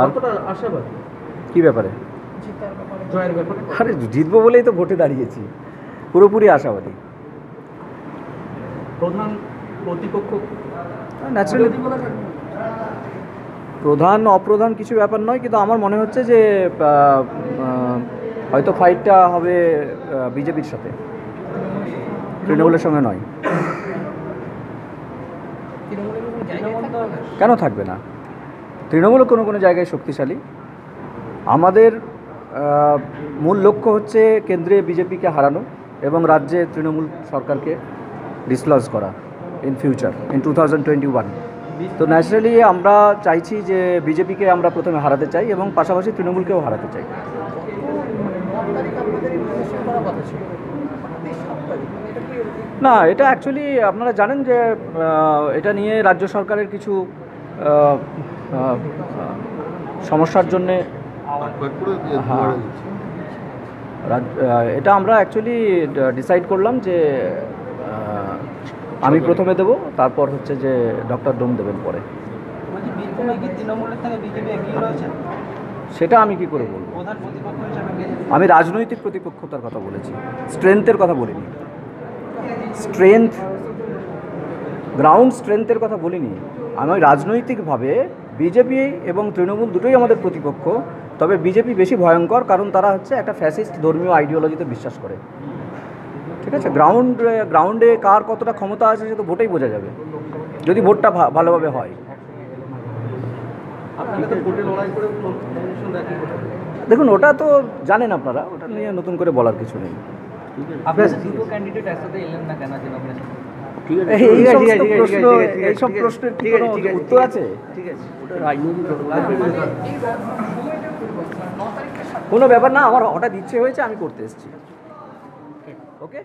আর কি ব্যাপারে? আরে জিতবো বলেই তো ভোটে দাঁড়িয়েছি। পুরোপুরি আশাবাদী। প্রধান প্রতিপক্ষ? ন্যাচারালি প্রধান অপ্রধান কিছু ব্যাপার নয় কিন্তু আমার মনে হচ্ছে যে হয়তো ফাইটটা হবে বিজেপির সাথে। তৃণমূলের সঙ্গে নয়। কেন থাকবে না? তৃণমূলও কোনো কোনো জায়গায় শক্তিশালী। আমাদের মূল লক্ষ্য হচ্ছে কেন্দ্রে বিজেপিকে হারানো এবং রাজ্যে তৃণমূল সরকারকে ডিসলজ করা ইন ফিউচার ইন টু তো ন্যাচারালি আমরা চাইছি যে বিজেপিকে আমরা প্রথমে হারাতে চাই এবং পাশাপাশি তৃণমূলকেও হারাতে চাই। না, এটা অ্যাকচুয়ালি আপনারা জানেন যে এটা নিয়ে রাজ্য সরকারের কিছু সমস্যার জন্যে হ্যাঁ। রাজ- এটা আমরা অ্যাকচুয়ালি ডিসাইড করলাম যে আমি প্রথমে দেব তারপর হচ্ছে যে ডক্টর ডোম দেবেন পরে। সেটা আমি কি করে বলব? আমি রাজনৈতিক প্রতিপক্ষতার কথা বলেছি স্ট্রেংথের কথা বলিনি। স্ট্রেংথ গ্রাউন্ড স্ট্রেংথের কথা বলিনি। আমি রাজনৈতিকভাবে বিজেপি এবং তৃণমূল দুটোই আমাদের প্রতিপক্ষ, তবে বিজেপি বেশি ভয়ঙ্কর কারণ তারা হচ্ছে একটা ফ্যাসিস্ট ধর্মীয় আইডিওলজিতে বিশ্বাস করে। ঠিক আছে? গ্রাউন্ড গ্রাউন্ডে কার কতটা ক্ষমতা আছে সে তো ভোটেই বোঝা যাবে, যদি ভোটটা ভালোভাবে হয়। দেখুন, ওটা তো জানেন আপনারা, ওটা নিয়ে নতুন করে বলার কিছু নেই। দুটো ক্যান্ডিডেট একসাথে এলেন না কেন যে নমিনেশন এই সমস্ত প্রশ্ন এই সব প্রশ্নের কি কোনো উত্তর আছে কোনো ব্যাপার না আমার হঠাৎ ইচ্ছে হয়েছে আমি করতে এসেছি ওকে